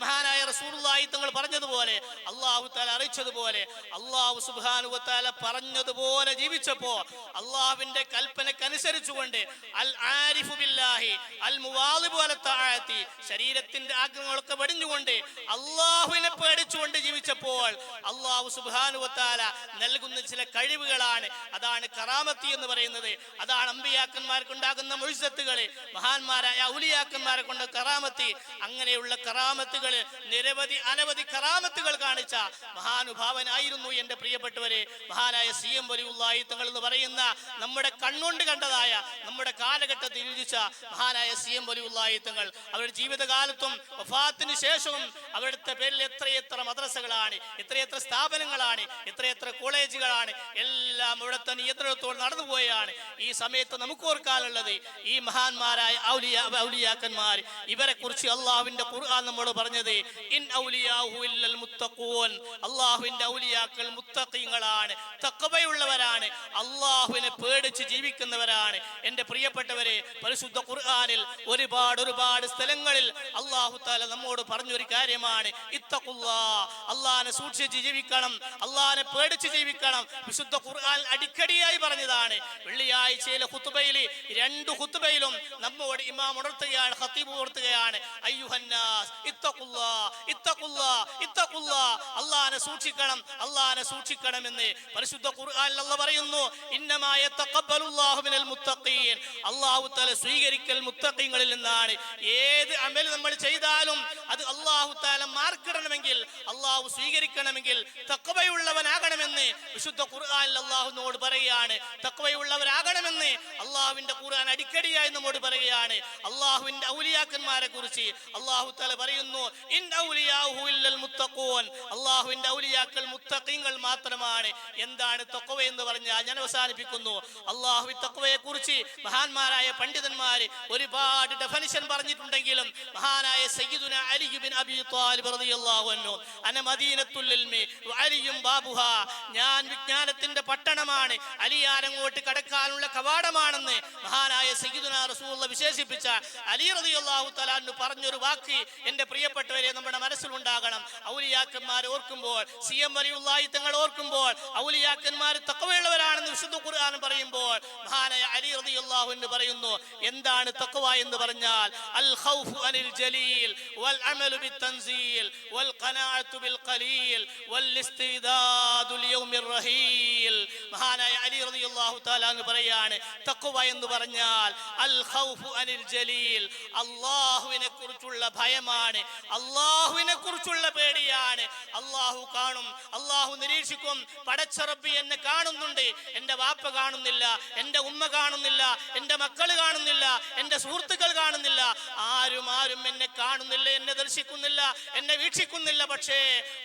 മഹാനായ റസൂലുള്ളാഹി തങ്ങൾ പറഞ്ഞതുപോലെ അള്ളാഹു താല അറിയിച്ചതുപോലെ അള്ളാഹു സുബ്ഹാനഹു വതആല പറഞ്ഞതുപോലെ ജീവിച്ചപ്പോ അള്ളാഹുവിന്റെ കൽപ്പനക്കനുസരിച്ചുകൊണ്ട് അൽ ആരിഫു ബില്ലാഹി അൽ മുവാദിബു പോലെ താഴ്ത്തി ശരീരത്തിന്റെ ആഗ്രഹങ്ങളൊക്കെ വെടിഞ്ഞുകൊണ്ട് അള്ളാഹുവിനെ പേടിച്ചുകൊണ്ട് ജീവിച്ചപ്പോൾ അള്ളാഹു സുബ്ഹാനഹു വതആല നൽകുന്ന ചില കഴിവുകളാണ്. അതാണ് കറാമത്തി എന്ന് പറയുന്നത്. അതാണ് അമ്പിയാക്കന്മാർക്ക് ഉണ്ടാകുന്ന മുഴുസത്തുകൾ മഹാന്മാരായ ഔലിയാക്കന്മാരെ കൊണ്ട് കറാമത്തി. അങ്ങനെയുള്ള കറാമത്തുകൾ നിരവധി അനവധി കറാമത്തുകൾ കാണിച്ച മഹാനുഭാവനായിരുന്നു എന്റെ പ്രിയപ്പെട്ടവരെ. മഹാനായ സി എം വലിയുള്ളായി തങ്ങൾ എന്ന് പറയുന്ന നമ്മുടെ കണ്ണുകൊണ്ട് കണ്ടതായ നമ്മുടെ കാലഘട്ടത്തിൽ രുചിച്ച മഹാനായ സി എം വലിയുള്ളായി തങ്ങൾ അവരുടെ ജീവിതകാലത്തും വഫാത്തിന് ശേഷവും അവരുടെ പേരിൽ എത്രയെത്ര മദ്രസകളാണ് എത്രയെത്ര സ്ഥാപനങ്ങളാണ് എത്രയെത്ര കോളേജുകളാണ് എല്ലാം ഇവിടുത്തെ നിയന്ത്രണത്തോട് നടന്നുപോയാണ് ഈ സമയത്ത് നമുക്ക് ഓർക്കാനുള്ളത് ഈ മഹാന്മാരായ ഔലിയ ഔലിയാക്കന്മാർ ഇവരെ കുറിച്ച് അള്ളാഹുവിന്റെ ഖുർആൻ നമ്മോട് പറഞ്ഞത് ഇൻ ഔലിയാഹു ഇല്ലൽ മുത്തഖൂൻ അള്ളാഹുവിന്റെ ഔലിയാക്കൾ മുത്തഖീങ്ങളാണ്. തഖവയുള്ളവരാണ് അള്ളാഹുവിനെ പേടിച്ച് ജീവിക്കുന്നവരാണ്. എന്റെ പ്രിയപ്പെട്ടവരെ പരിശുദ്ധ ഖുർആനിൽ ഒരുപാട് ഒരുപാട് സ്ഥലങ്ങളിൽ അള്ളാഹു താല നമ്മോട് പറഞ്ഞൊരു കാര്യമാണ്. ഇത്തഖുല്ലാ അള്ളാഹിനെ സൂക്ഷിച്ച് ജീവിക്കണം അള്ളാഹിനെ പേടിച്ച് ജീവിക്കണം. വിശുദ്ധ ഖുർആൻ അടിക്കടിയായി പറഞ്ഞതാണ്. വെള്ളിയാഴ്ചയിലെ ഖുത്ബയിൽ രണ്ട് ഹുത്തുബയിലും നമ്മോട് ഇമാം ഉണർത്തുകയാണ് ഹത്തീബ് ഉണർത്തുകയാണ്. അയ്യുഹന്നാസ് സൂക്ഷിക്കണം അള്ളഹാനെ സൂക്ഷിക്കണം എന്ന് പരിശുദ്ധ ഖുർആനിൽ അല്ല പറയുന്നു ഇന്നമായ മിനൽ മുത്തഖീൻ. അള്ളാഹു തല സ്വീകരിക്കൽ മുത്തഖീങ്ങളിൽ നിന്നാണ്. ഏത് അമൽ നമ്മൾ ചെയ്താലും അത് അള്ളാഹു താല മാർക്കിടണമെങ്കിൽ അള്ളാഹു സ്വീകരിക്കണമെങ്കിൽ തക്കവയുള്ളവനാകണമെന്ന് വിശുദ്ധ ഖുർആനിൽ അള്ളാഹുവിനോട് പറയുകയാണ്. തക്കവയുള്ളവരാകണമെന്ന് അള്ളാഹുവിന്റെ ഖുർആൻ അടിക്കടിയായി നമ്മോട് പറയുകയാണ്. അള്ളാഹുവിന്റെ ഔലിയാക്കന്മാരെ കുറിച്ച് അള്ളാഹു തല പറയുന്നു ഇൻ ഔലിയാഹു ഇല്ലൽ മുത്തഖൂൻ. അള്ളാഹുവിന്റെ ഔലിയാക്കൾ മുത്തഖീങ്ങൾ മാത്രമാണ്. എന്താണ് തൊക്കവ എന്ന് പറഞ്ഞാൽ ഞാൻ അവസാനിപ്പിക്കുന്നു. അള്ളാഹു തൊക്കവയെ കുറിച്ച് മഹാന്മാരായ പണ്ഡിതന്മാർ ഒരുപാട് ഡെഫനിഷൻ പറഞ്ഞിട്ടുണ്ടെങ്കിലും മഹാനായ Sayyiduna Ali bin Abi Talib റളിയല്ലാഹു അൻഹു അന മദീനത്തുൽ ഇൽമി വഅലിയും ഞാൻ വിജ്ഞാനത്തിന്റെ പട്ടണമാണ് അലിയാരങ്ങോട്ട് കടക്കാനുള്ള കവാടമാണെന്ന് മഹാനായ സയ്യിദുന റസൂലുള്ള വിശേഷിപ്പിച്ച അലി റളിയല്ലാഹു തആല അൻഹു പറഞ്ഞൊരു വാക്ക് എന്റെ പ്രിയപ്പെട്ടവരെ നമ്മുടെ മനസ്സിലുണ്ടാകണം. ഔലിയാക്കന്മാർ ഓർക്കുമ്പോൾ സി എം വലിയുള്ള തങ്ങൾ ഓർക്കുമ്പോൾ ഔലിയാക്കന്മാർ തക്കവയുള്ളവരാണെന്ന് വിശുദ്ധ ഖുർആൻ പറയുമ്പോൾ മഹാനായ അലി റളിയല്ലാഹു എന്ന് പറയുന്നു എന്താണ് തഖ്വ എന്ന് പറഞ്ഞാൽ അൽ ഖൗഫു അനിൽ ജലീൽ വൽ അമലു ബിത്തൻസീൽ വൽ ഖനാഅത്തു ബിൽ ഖലീൽ വൽ ഇസ്തിദാദു ലിയൗമിർ റഹീൽ. മഹാനായ അലി റളിയല്ലാഹു തആല എന്ന് പറയാണ് തഖ്വ എന്ന് പറഞ്ഞാൽ അൽ ഖൗഫു അനിൽ ജലീൽ അല്ലാഹുവിനെ കുറിച്ചുള്ള ഭയമാണ് അല്ലാഹുവിനെ കുറിച്ചുള്ള പേടിയാണ്. അല്ലാഹു കാണും അല്ലാഹു നിരീക്ഷിക്കും പടച്ചറബി എന്നെ കാണുന്നുണ്ട്. എന്റെ വാപ്പ കാണുന്നില്ല എന്റെ ഉമ്മ കാണുന്നില്ല എന്റെ മക്കൾ കാണുന്നില്ല എന്റെ സുഹൃത്തുക്കൾ കാണുന്നില്ല. ആരും ആരും എന്നെ കാണുന്നില്ല എന്നെ ദർശിക്കുന്നില്ല എന്നെ വീക്ഷിക്കുന്നില്ല. പക്ഷേ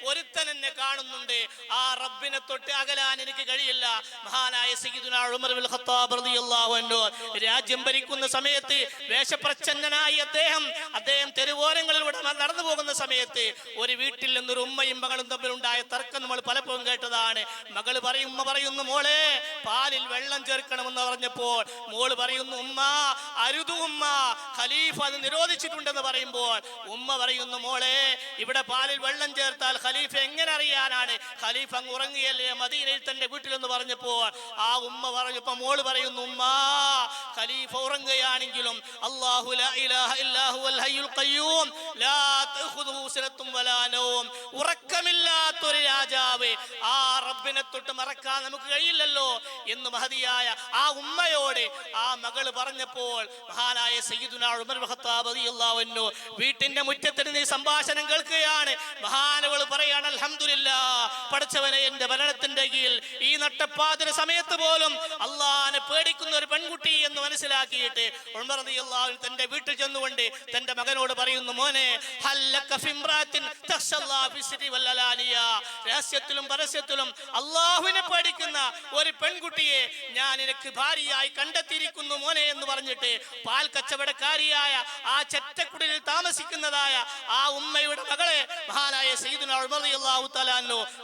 ഒരുത്തൻ എന്നെ കാണുന്നുണ്ട്. ആ റബ്ബിനെ തൊട്ട് അകലാൻ എനിക്ക് കഴിയില്ല. മഹാനായ രാജ്യം ഭരിക്കുന്ന സമയത്ത് വേഷപ്രച്ഛന്നനായി അദ്ദേഹം അദ്ദേഹം തെരുവോരങ്ങളിലൂടെ നടന്നു പോകുന്ന സമയത്ത് ഒരു വീട്ടിൽ നിന്നൊരു ഉമ്മയും മകളും തമ്മിലുണ്ടായ തർക്കം നമ്മൾ പലപ്പോഴും കേട്ടതാണ്. മകൾ പറയും ഉമ്മ പറയുന്നു മോളെ പാലിൽ വെള്ളം ചേർക്കണമെന്ന് പറഞ്ഞപ്പോൾ മോൾ പറയുന്നു ഉമ്മ അരുതു ഉമ്മ. ഖലീഫ അത് നിരോധിച്ചിട്ടുണ്ടെന്ന് പറയുമ്പോൾ ഉമ്മ പറയുന്നു മോളെ ഇവിടെ പാലിൽ വെള്ളം ചേർത്താൽ ഖലീഫ എങ്ങനെ അറിയാനാണ്? ഖലീഫ അങ്ങ് ഉറങ്ങിയല്ലേ മദീനയിൽ തന്റെ വീട്ടിലെന്ന് പറഞ്ഞപ്പോൾ ആ ഉമ്മ പറഞ്ഞപ്പോ മോൾ പറയുന്നു ഉമ്മ ഖലീഫ ഉറങ്ങുകയാണെങ്കിലും നൗം. ഉറക്കമില്ലാത്തൊരു രാജാവ് ആ റബ്ബിനെ തൊട്ട് മറക്കാൻ നമുക്ക് കഴിയില്ലല്ലോ എന്ന് മഹതിയായ ആ ഉമ്മയോട് ആ മകൾ പറഞ്ഞപ്പോൾ മഹാനായ സയ്യിദുനാ വീട്ടിന്റെ മുറ്റത്തിന് നീ സംഭാഷണം കേൾക്കുകയാണ്. മഹാനവൾ പറയാണ് അലഹമില്ല പഠിച്ചവനെ എന്റെ ഭരണത്തിന്റെ കീഴിൽ ഈ നട്ടപ്പാതിര സമയത്ത് പോലും അള്ളഹാനെ പേടിക്കുന്ന ഒരു പെൺകുട്ടി എന്ന് മനസ്സിലാക്കിയിട്ട് തന്റെ വീട്ടിൽ ചെന്നുകൊണ്ട് തന്റെ മകനോട് പറയുന്നു മോനെ രഹസ്യത്തിലും പരസ്യത്തിലും അള്ളാഹുവിനെ പേടിക്കുന്ന ഒരു പെൺകുട്ടിയെ ഞാൻ നിനക്ക് ഭാര്യയായി കണ്ടെത്തിയിരിക്കുന്നു മോനെ എന്ന് പറഞ്ഞിട്ട് പാൽ കച്ചവടക്കാരിയായ ആ ചെറ്റക്കുടിലിൽ താമസിക്കുന്നതായ ആ ഉമ്മയുടെ മകളെ മഹാനായ തആല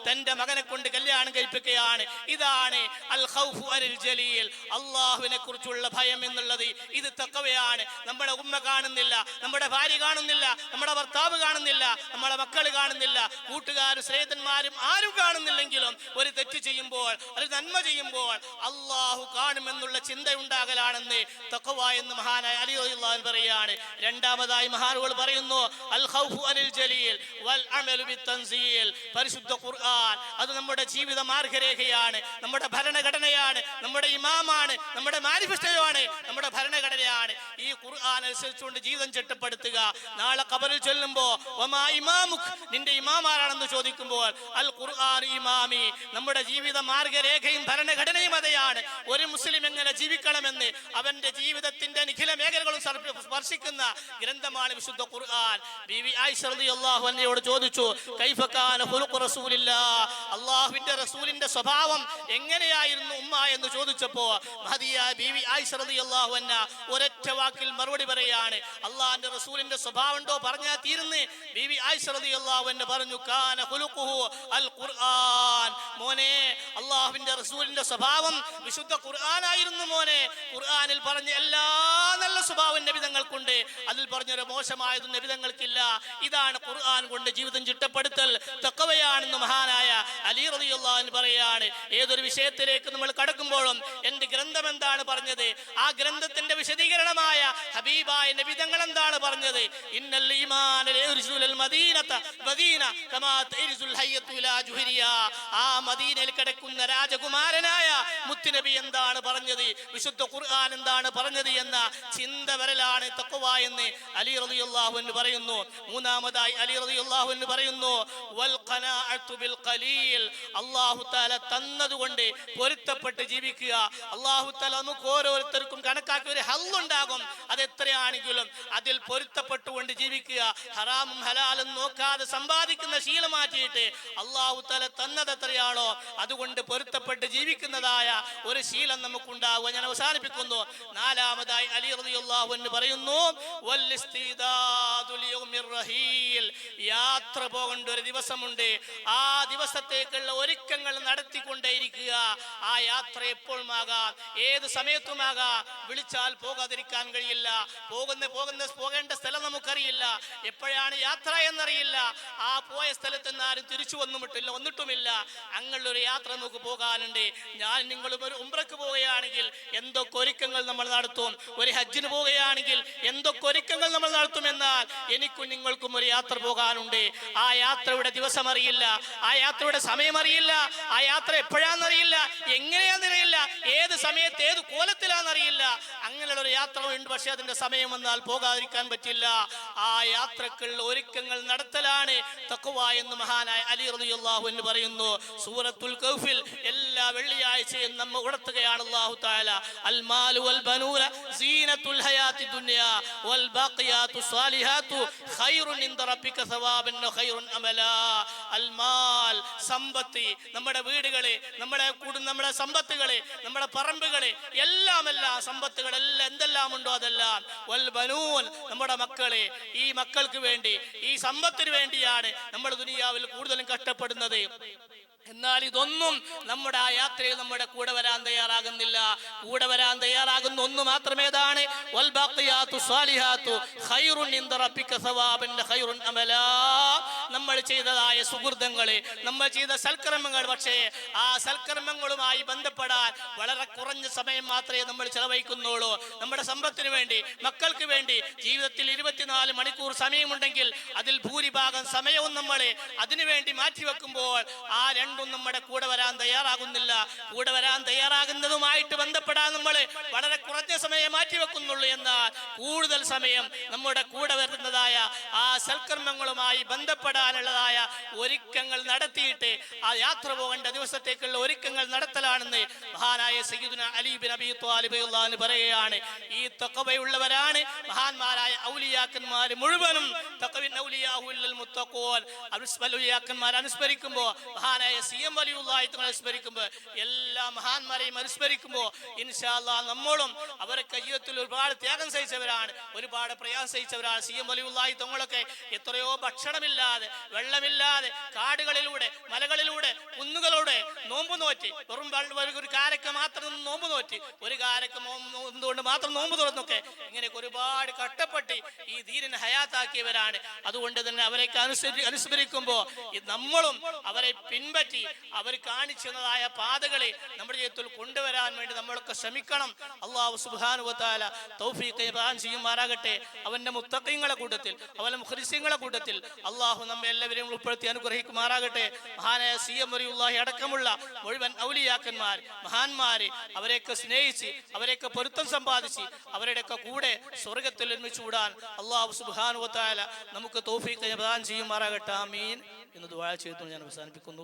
തന്റെ മകനെ കൊണ്ട് കല്യാണം കഴിപ്പിക്കുകയാണ്. ഇതാണ് അൽ ഖൗഫു അനിൽ ജലീൽ. അള്ളാഹുവിനെ കുറിച്ചുള്ള ഭയം എന്നുള്ളത് ഇത് തക്കവയാണ്. നമ്മുടെ ഉമ്മ കാണുന്നില്ല നമ്മുടെ ഭാര്യ കാണുന്നില്ല നമ്മുടെ ഭർത്താവ് കാണുന്നില്ല നമ്മുടെ മക്കൾ കാണുന്നില്ല. കൂട്ടുകാരും സ്നേഹിതന്മാരും ആരും കാണുന്നില്ലെങ്കിലും ഒരു തെറ്റ് ചെയ്യുമ്പോൾ ഒരു നന്മ ചെയ്യുമ്പോൾ അള്ളാഹു കാണുമെന്നുള്ള ചിന്ത ഉണ്ടാകലാണെന്ന് തക്കവ എന്ന് മഹാനായ അലി അൻഹു പറയാണ് രണ്ടാമതായി മഹാനുകൾ പറയുന്നു അൽ ഖൗഫു അനിൽ ജലീൽ വൽ അമലു ബിത്തൻസീൽ പരിശുദ്ധ ഖുർആൻ അത് നമ്മുടെ ജീവിത മാർഗരേഖയാണ് നമ്മുടെ ഭരണഘടനയാണ് നമ്മുടെ ഇമാമാണ് നമ്മുടെ മാനിഫെസ്റ്റോ ആണ് നമ്മുടെ ഭരണഘടനയാണ്. ഈ ഖുർആൻ അനുസരിച്ചുകൊണ്ട് ജീവിതം ചിട്ടപ്പെടുത്തുക. നാളെ കബറിൽ ചൊല്ലുമ്പോ വമാ ഇമാമുക്? നിന്റെ ഇമാമാരാണെന്ന് ചോദിക്കുമ്പോൾ അൽ ഖുർആൻ ഇമാമി നമ്മുടെ ജീവിത മാർഗരേഖയും ഭരണഘടനയും അതെയാണ്. ഒരു മുസ്ലിം എങ്ങനെ ജീവിക്കണമെന്ന് അവന്റെ ജീവിതത്തിന്റെ നിഖില മേഖലകളും സ്പർശിക്കുന്ന ഗ്രന്ഥമാണ് വിശുദ്ധ ഖുർആൻ. ബിവി ആയിഷ റളിയല്ലാഹു അൻഹയോട് ചോദിച്ചു കൈഫ കാന അള്ളാഹുവിന്റെ റസൂലില്ലാ? അല്ലാഹുവിന്റെ റസൂലിന്റെ സ്വഭാവം എങ്ങനെയായിരുന്നു ഉമ്മ എന്ന് ചോദിച്ചപ്പോ ബിവി ഒരൊറ്റ വാക്കിൽ മറുപടി പറയാണ്. അള്ളാഹിന്റെ റസൂലിന്റെ സ്വഭാവം ഉണ്ടോ പറഞ്ഞാൽ തീരുന്ന് ബീവി ആയിഷ റളിയല്ലാഹു അൻഹ പറഞ്ഞു കാന അൽ ഖുർആൻ. മോനെ അള്ളാഹുവിന്റെ റസൂലിന്റെ സ്വഭാവം വിശുദ്ധ ഖുർആനായിരുന്നു മോനെ. ഖുർആനിൽ പറഞ്ഞ എല്ലാ നല്ല സ്വഭാവം നബിതങ്ങൾക്കുണ്ട് അതിൽ പറഞ്ഞൊരു മോശമായതും നബിതങ്ങൾക്കില്ല ഇതാണ് ഖുർആൻ കൊണ്ട് ജീവിതം ചിട്ടപ്പെടുത്തൽ. തക്കവയാണെന്ന് മഹാനായ അലി റബിയുള്ള പറയാണ്. ഏതൊരു വിഷയത്തിലേക്ക് നമ്മൾ കടക്കുമ്പോഴും എന്റെ ഗ്രന്ഥം എന്താണ് പറഞ്ഞത്? ആ ഗ്രന്ഥത്തിന്റെ വിശദീകരണമായ ഹബീബായ നബിതങ്ങൾ എന്താണ് പറഞ്ഞത്? ഇന്നൽ മദീനത മദീന ഹയ്യത്തു ജുഹരിയ. ആ മദീനയിൽ കിടക്കുന്ന രാജകുമാരനായ മുത്തുനബി എന്താണ് പറഞ്ഞത്? വിശുദ്ധ ഖുർആൻ എന്താണ് പറഞ്ഞത് എന്ന ചിന്ത വരലാണ് തക്കുവ എന്ന് അലി റളിയല്ലാഹു അൻഹു പറയുന്നു. മൂന്നാമതായി അലി റളിയല്ലാഹു അൻഹു പറയുന്നു വൽ ഖനാഅത്തു ബിൽ ഖലീൽ. അല്ലാഹു തആല തന്നതുകൊണ്ട് പൊരുത്തപ്പെട്ട് ജീവിക്കുക. അല്ലാഹു തആല നമുക്ക് ഓരോരുത്തർക്കും കണക്കാക്കി ഒരു ഹല്ലുണ്ടാകും. അത് എത്രയാണെങ്കിലും അതിൽ പൊരുത്തപ്പെട്ടുകൊണ്ട് ജീവിക്കുക. ഹറാമും ഹലാലും നോക്കാതെ സമ്പാദിക്കുന്ന ശീലം മാറ്റിയിട്ട് അള്ളാഹു തല തന്നത് എത്രയാണോ അതുകൊണ്ട് പൊരുത്തപ്പെട്ട് ജീവിക്കുന്നതായ ഒരു ശീലം നമുക്കുണ്ടാവുക ഞാൻ അവസാനിപ്പിക്കുന്നു. നാലാമതായി അലി റളിയല്ലാഹു എന്ന് പറയുന്നു. യാത്ര പോകേണ്ട ഒരു ദിവസമുണ്ട്. ആ ദിവസത്തേക്കുള്ള ഒരുക്കങ്ങൾ നടത്തിക്കൊണ്ടേയിരിക്കുക. ആ യാത്ര എപ്പോഴുമാകാം ഏത് സമയത്തുമാകാം വിളിച്ചാൽ പോകാതിരിക്കാൻ കഴിയില്ല. പോകുന്ന പോകുന്ന പോകേണ്ട സ്ഥലം നമുക്കറിയില്ല. എപ്പോഴാണ് യാത്ര എന്നറിയില്ല. ആ പോയ സ്ഥലത്ത് നിന്ന് ആരും തിരിച്ചു വന്നുമിട്ടില്ല വന്നിട്ടുമില്ല. അങ്ങനെയുള്ളൊരു യാത്ര നമുക്ക് പോകാനുണ്ട്. ഞാൻ നിങ്ങളും ഒരു ഉംറക്ക് പോവുകയാണെങ്കിൽ എന്തൊക്കെ ഒരുക്കങ്ങൾ നമ്മൾ നടത്തും? ഒരു ഹജ്ജിന് പോവുകയാണെങ്കിൽ എന്തൊക്കെ ഒരുക്കങ്ങൾ നമ്മൾ നടത്തുമെന്നാൽ എനിക്കും നിങ്ങൾക്കും ഒരു യാത്ര പോകാനുണ്ട്. ആ യാത്രയുടെ ദിവസം അറിയില്ല ആ യാത്രയുടെ സമയം അറിയില്ല ആ യാത്ര എപ്പോഴാണെന്നറിയില്ല എങ്ങനെയാണെന്നറിയില്ല ഏത് സമയത്ത് ഏത് കോലത്തിലാണെന്നറിയില്ല. അങ്ങനെയുള്ള ഒരു യാത്ര ഉണ്ട് പക്ഷേ അതിന്റെ സമയം വന്നാൽ പോകാതിരിക്കാൻ പറ്റില്ല. ആ യാത്രക്കുള്ള ഒരുക്കങ്ങൾ നടത്തലാണ് തക്കുവ എന്ന് മഹാനായ അലി റളിയല്ലാഹു എന്ന് പറയുന്നു. സൂറത്തുൽ കൗഫിൽ എല്ലാ വെള്ളിയാഴ്ചയും നമ്മ ഉണർത്തുകയാണ് അല്ലാഹു തആല. അൽ മാലു വൽ ബനൂന സീനത്തുൽ ഹയാത്തി ദുനിയ വൽ ബാഖിയാത്തു സ്വാലിഹാത്തു ഖൈറുൻ ഇൻദ റബ്ബിക സവാബൻ ഖൈറുൻ അമലാ അൽ മാൽ സമ്പത്ത് നമ്മുടെ വീടുകളെ നമ്മുടെ കൂടും നമ്മുടെ സമ്പത്തുകളെ നമ്മുടെ പറമ്പുകളെ എല്ലാം എല്ലാം സമ്പത്തുകളെല്ലാം എന്തെല്ലാം ഉണ്ടോ അതെല്ലാം. വൽ ബനൂൻ നമ്മുടെ മക്കളെ ഈ മക്കൾക്ക് വേണ്ടി ഈ സമ്പത്തിന് വേണ്ടിയാണ് നമ്മൾ ദുനിയാവിൽ കൂടുതലും കഷ്ടപ്പെടുന്നത്. എന്നാൽ ഇതൊന്നും നമ്മുടെ ആ യാത്രയിൽ നമ്മുടെ കൂടെ വരാൻ തയ്യാറാകുന്നില്ല. കൂടെ വരാൻ തയ്യാറാകുന്ന ഒന്ന് മാത്രമേതാണ് നമ്മൾ ചെയ്തതായ സുഹൃതങ്ങളെ നമ്മൾ ചെയ്ത സൽക്കർമ്മങ്ങൾ പക്ഷേ ആ സൽക്കർമ്മങ്ങളുമായി ബന്ധപ്പെടാൻ വളരെ കുറഞ്ഞ സമയം മാത്രമേ നമ്മൾ ചെലവഴിക്കുന്നുള്ളൂ. നമ്മുടെ സമ്പത്തിന് വേണ്ടി മക്കൾക്ക് വേണ്ടി ജീവിതത്തിൽ ഇരുപത്തിനാല് മണിക്കൂർ സമയമുണ്ടെങ്കിൽ അതിൽ ഭൂരിഭാഗം സമയവും നമ്മൾ അതിനുവേണ്ടി മാറ്റിവെക്കുമ്പോൾ ആ രണ്ടും നമ്മുടെ കൂടെ വരാൻ തയ്യാറാകുന്നില്ല. കൂടെ വരാൻ തയ്യാറാകുന്നതുമായിട്ട് ബന്ധപ്പെടാൻ നമ്മൾ വളരെ കുറഞ്ഞ സമയം മാറ്റിവെക്കുന്നുള്ളൂ എന്നാൽ കൂടുതൽ സമയം നമ്മുടെ കൂടെ വരുന്നതായ ആ സൽക്കർമ്മങ്ങളുമായി ബന്ധപ്പെടാനുള്ളതായ ഒരുക്കങ്ങൾ നടത്തിയിട്ട് ആ യാത്ര പോകേണ്ട ദിവസത്തേക്കുള്ള ഒരുക്കങ്ങൾ നടത്തലാണെന്ന് മഹാനായ Sayyiduna Ali bin Abi Talib Allah പറയുകയാണ്. ഈ തൊക്കവയുള്ളവരാണ് മഹാന്മാരായ ഔലിയാക്കന്മാർ മുഴുവനും. തഖവിൻ ഔലിയാഹു ഇല്ലൽ മുത്തഖൂൻ. ഔലിയാക്കന്മാർ അനുസ്മരിക്കുമ്പോൾ മഹാനായ സി എം വലിയുള്ള തങ്ങൾ അനുസ്മരിക്കുമ്പോൾ എല്ലാ മഹാന്മാരെയും അനുസ്മരിക്കുമ്പോൾ ഇൻഷാ അല്ലാഹ് നമ്മളും അവരെ ജീവിതത്തിൽ ഒരുപാട് ത്യാഗം സഹിച്ചവരാണ് ഒരുപാട് പ്രയാസം സഹിച്ചവരാണ്. സി എം വലിയുള്ളായി തങ്ങളൊക്കെ എത്രയോ ഭക്ഷണമില്ലാതെ വെള്ളമില്ലാതെ കാടുകളിലൂടെ മലകളിലൂടെ കുന്നുകളോടെ നോമ്പ് നോറ്റി വെറും ഒരു- കാരക്ക് മാത്രം നോമ്പ് നോറ്റി ഒരു കാരക്ക എന്തുകൊണ്ട് മാത്രം നോമ്പ് തുറന്നൊക്കെ ഇങ്ങനെയൊക്കെ ഒരുപാട് കഷ്ടപ്പെട്ടി ഈ ധീരനെ ഹയാത്താക്കിയവരാണ്. അതുകൊണ്ട് തന്നെ അവരെയൊക്കെ അനുസരി അനുസ്മരിക്കുമ്പോൾ നമ്മളും അവരെ പിൻപറ്റി അവർ കാണിച്ചതായ പാതകളെ നമ്മുടെ ജീവിതത്തിൽ കൊണ്ടുവരാൻ വേണ്ടി നമ്മളൊക്കെ ശ്രമിക്കണം. അള്ളാഹു സുബാനുവത്താല തൗഫീഖ് പ്രദാനം ചെയ്യുമാറാകട്ടെ. അവന്റെ മുത്തക്കങ്ങളെ കൂട്ടത്തിൽ അവന്റെ മുഖരിസ്യങ്ങളെ കൂട്ടത്തിൽ അള്ളാഹു നമ്മെ എല്ലാവരെയും ഉൾപ്പെടുത്തി അനുഗ്രഹിക്കുമാറാകട്ടെ. മഹാനായ സി എം വരിയുള്ളാഹി അടക്കമുള്ള മുഴുവൻ ഔലിയാക്കന്മാർ മഹാന്മാരെ അവരെയൊക്കെ സ്നേഹിച്ച് അവരെയൊക്കെ പൊരുത്തം സമ്പാദിച്ച് അവരുടെയൊക്കെ കൂടെ സ്വർഗത്തിൽ ഒരുമിച്ച് കൂടാൻ അള്ളാഹു സുബാനുവത്താല നമുക്ക് തൗഫീഖ് പ്രദാനം ചെയ്യുമാറാകട്ടെ. ആമീൻ. എന്ന് ദുആ ചെയ്തു ഞാൻ അവസാനിപ്പിക്കുന്നു.